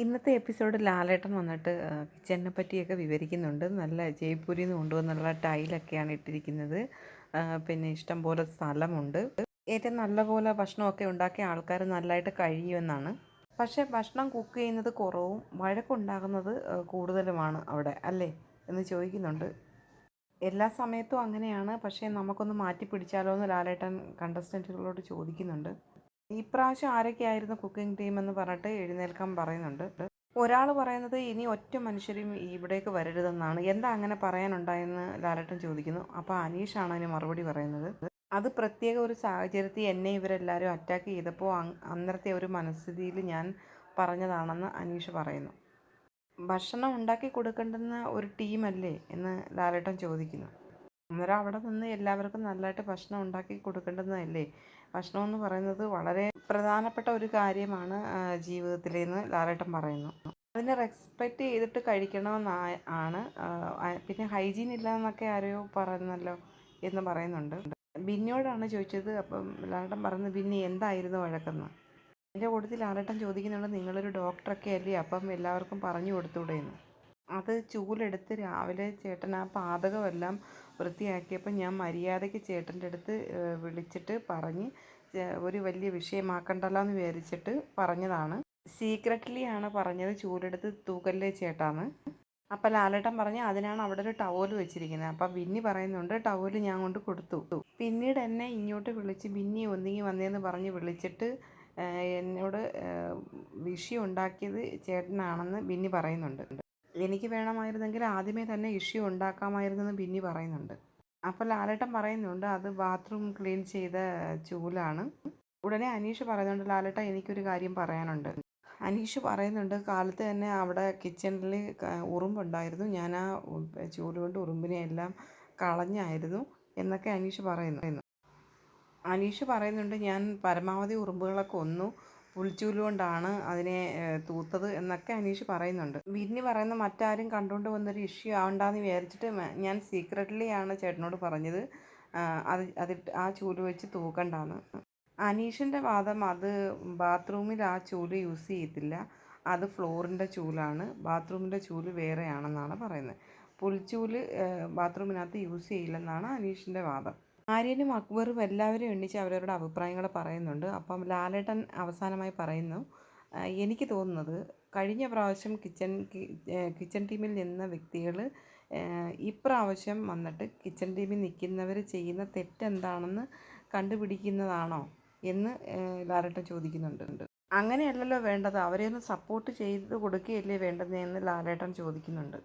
ഇന്നത്തെ എപ്പിസോഡ് ലാലേട്ടൻ വന്നിട്ട് കിച്ചണിനെ പറ്റിയൊക്കെ വിവരിക്കുന്നുണ്ട്. നല്ല ജയ്പൂരിൽ നിന്ന് കൊണ്ടുവന്നുള്ള ടൈലൊക്കെയാണ് ഇട്ടിരിക്കുന്നത്. പിന്നെ ഇഷ്ടം പോലെ സ്ഥലമുണ്ട്. ഏറ്റവും നല്ല പോലെ ഭക്ഷണമൊക്കെ ഉണ്ടാക്കിയ ആൾക്കാർ നല്ലതായിട്ട് കഴിയുമെന്നാണ്. പക്ഷേ ഭക്ഷണം കുക്ക് ചെയ്യുന്നത് കുറവും വഴക്കുണ്ടാകുന്നത് കൂടുതലുമാണ് അവിടെ അല്ലേ? എന്ന് ചോദിക്കുന്നുണ്ട്. എല്ലാ സമയത്തും അങ്ങനെയാണ്. പക്ഷേ നമുക്കൊന്ന് മാറ്റി പിടിച്ചാലോ എന്ന് ലാലേട്ടൻ കണ്ടസ്റ്റന്റുകളോട് ചോദിക്കുന്നുണ്ട്. ഇപ്രാവശ്യം ആരൊക്കെയായിരുന്നു കുക്കിംഗ് ടീം എന്ന് പറഞ്ഞിട്ട് എഴുന്നേൽക്കാൻ പറയുന്നുണ്ട്? ഒരാൾ പറയുന്നത് ഇനി ഒറ്റ മനുഷ്യരും ഇവിടേക്ക് വരരുതെന്നാണ്. എന്താ അങ്ങനെ പറയാനുണ്ടായെന്ന് ലാലട്ടൻ ചോദിക്കുന്നു. അപ്പോൾ അനീഷാണ് അതിന് മറുപടി പറയുന്നത്. അത് പ്രത്യേക ഒരു സാഹചര്യത്തിൽ എന്നെ ഇവരെല്ലാവരും അറ്റാക്ക് ചെയ്തപ്പോൾ അന്നത്തെ ഒരു മനസ്ഥിതിയിൽ ഞാൻ പറഞ്ഞതാണെന്ന് അനീഷ് പറയുന്നു. ഭക്ഷണം ഉണ്ടാക്കി കൊടുക്കേണ്ടുന്ന ഒരു ടീമല്ലേ എന്ന് ലാലേട്ടൻ ചോദിക്കുന്നു. അന്നേരം അവിടെ നിന്ന് എല്ലാവർക്കും നല്ലതായിട്ട് ഭക്ഷണം ഉണ്ടാക്കി കൊടുക്കേണ്ടുന്നതല്ലേ? ഭക്ഷണം എന്ന് പറയുന്നത് വളരെ പ്രധാനപ്പെട്ട ഒരു കാര്യമാണ് ജീവിതത്തിലെന്ന് ലാലേട്ടൻ പറയുന്നു. അതിനെ റെസ്പെക്റ്റ് ചെയ്തിട്ട് കഴിക്കണമെന്ന് ആണ് പിന്നെ ഹൈജീൻ ഇല്ല എന്നൊക്കെ ആരെയോ പറയുന്നല്ലോ എന്ന് പറയുന്നുണ്ട്. ബിന്നിയോടാണ് ചോദിച്ചത് അപ്പം ലാലേട്ടൻ പറയുന്നത് ബിന്നി എന്തായിരുന്നു വഴക്കെന്ന്? എന്റെ കൂട്ടത്തിൽ ലാലേട്ടൻ ചോദിക്കുന്നുണ്ട് നിങ്ങളൊരു ഡോക്ടറൊക്കെ അല്ലേ? അപ്പം എല്ലാവർക്കും പറഞ്ഞു കൊടുത്തൂടെയെന്ന് അത് ചൂലെടുത്ത് രാവിലെ ചേട്ടൻ ആ പാതകമെല്ലാം വൃത്തിയാക്കിയപ്പോൾ ഞാൻ മര്യാദയ്ക്ക് ചേട്ടന്റെ അടുത്ത് വിളിച്ചിട്ട് പറഞ്ഞ് ഒരു വലിയ വിഷയമാക്കണ്ടല്ലോ എന്ന് വിചാരിച്ചിട്ട് പറഞ്ഞതാണ്. സീക്രട്ട്ലി ആണ് പറഞ്ഞത് ചൂലെടുത്ത് തൂക്കല്ലേ ചേട്ടാന്ന്. അപ്പം ലാലേട്ടൻ പറഞ്ഞ് അതിനാണ് അവിടെ ഒരു ടവൽ വെച്ചിരിക്കുന്നത്. അപ്പം ബിന്നി പറയുന്നുണ്ട് ടവൽ ഞാൻ കൊണ്ട് കൊടുത്തു. പിന്നീട് എന്നെ ഇങ്ങോട്ട് വിളിച്ച് ബിന്നി ഒന്നിങ്ങി വന്നേന്ന് പറഞ്ഞ് വിളിച്ചിട്ട് എന്നോട് വിഷയം ഉണ്ടാക്കിയത് ചേട്ടനാണെന്ന് ബിന്നി പറയുന്നുണ്ട്. എനിക്ക് വേണമായിരുന്നെങ്കിൽ ആദ്യമേ തന്നെ ഇഷ്യൂ ഉണ്ടാക്കാമായിരുന്നെന്ന് ബിന്നി പറയുന്നുണ്ട്. അപ്പോൾ ലാലേട്ടൻ പറയുന്നുണ്ട് അത് ബാത്റൂം ക്ലീൻ ചെയ്ത ചൂലാണ്. ഉടനെ അനീഷ് പറയുന്നുണ്ട് ലാലേട്ട എനിക്കൊരു കാര്യം പറയാനുണ്ട്. അനീഷ് പറയുന്നുണ്ട് കാലത്ത് തന്നെ അവിടെ കിച്ചണിൽ ഉറുമ്പുണ്ടായിരുന്നു. ഞാൻ ആ ചൂൽ കൊണ്ട് ഉറുമ്പിനെ എല്ലാം കളഞ്ഞായിരുന്നു എന്നൊക്കെ അനീഷ് പറയുന്നു. അനീഷ് പറയുന്നുണ്ട് ഞാൻ പരമാവധി ഉറുമ്പുകളൊക്കെ കൊന്നു പുൽച്ചൂൽ കൊണ്ടാണ് അതിനെ തൂത്തത് എന്നൊക്കെ അനീഷ് പറയുന്നുണ്ട്. വിന്നി പറയുന്ന മറ്റാരും കണ്ടുകൊണ്ട് വന്നൊരു ഇഷ്യൂ ആവണ്ടെന്ന് വിചാരിച്ചിട്ട് ഞാൻ സീക്രട്ട്ലിയാണ് ചേട്ടനോട് പറഞ്ഞത്. അത് അതിട്ട് ആ ചൂൽ വെച്ച് തൂക്കണ്ടാന്ന്. അനീഷിന്റെ വാദം അത് ബാത്റൂമിൽ ആ ചൂൽ യൂസ് ചെയ്യത്തില്ല. അത് ഫ്ലോറിന്റെ ചൂലാണ്. ബാത്റൂമിന്റെ ചൂൽ വേറെയാണെന്നാണ് പറയുന്നത്. പുൽച്ചൂൽ ബാത്റൂമിനകത്ത് യൂസ് ചെയ്യില്ലെന്നാണ് അനീഷിന്റെ വാദം. ആര്യനും അക്ബറും എല്ലാവരും എണ്ണിച്ച് അവരവരുടെ അഭിപ്രായങ്ങൾ പറയുന്നുണ്ട്. അപ്പം ലാലേട്ടൻ അവസാനമായി പറയുന്നു എനിക്ക് തോന്നുന്നത് കഴിഞ്ഞ പ്രാവശ്യം കിച്ചൺ കിച്ചൺ ടീമിൽ നിന്ന വ്യക്തികൾ ഇപ്രാവശ്യം വന്നിട്ട് കിച്ചൺ ടീമിൽ നിൽക്കുന്നവർ ചെയ്യുന്ന തെറ്റെന്താണെന്ന് കണ്ടുപിടിക്കുന്നതാണോ? എന്ന് ലാലേട്ടൻ ചോദിക്കുന്നുണ്ട്. അങ്ങനെയല്ലല്ലോ വേണ്ടത്. അവരെയൊന്ന് സപ്പോർട്ട് ചെയ്ത് കൊടുക്കുകയല്ലേ വേണ്ടതെന്ന് ലാലേട്ടൻ ചോദിക്കുന്നുണ്ട്.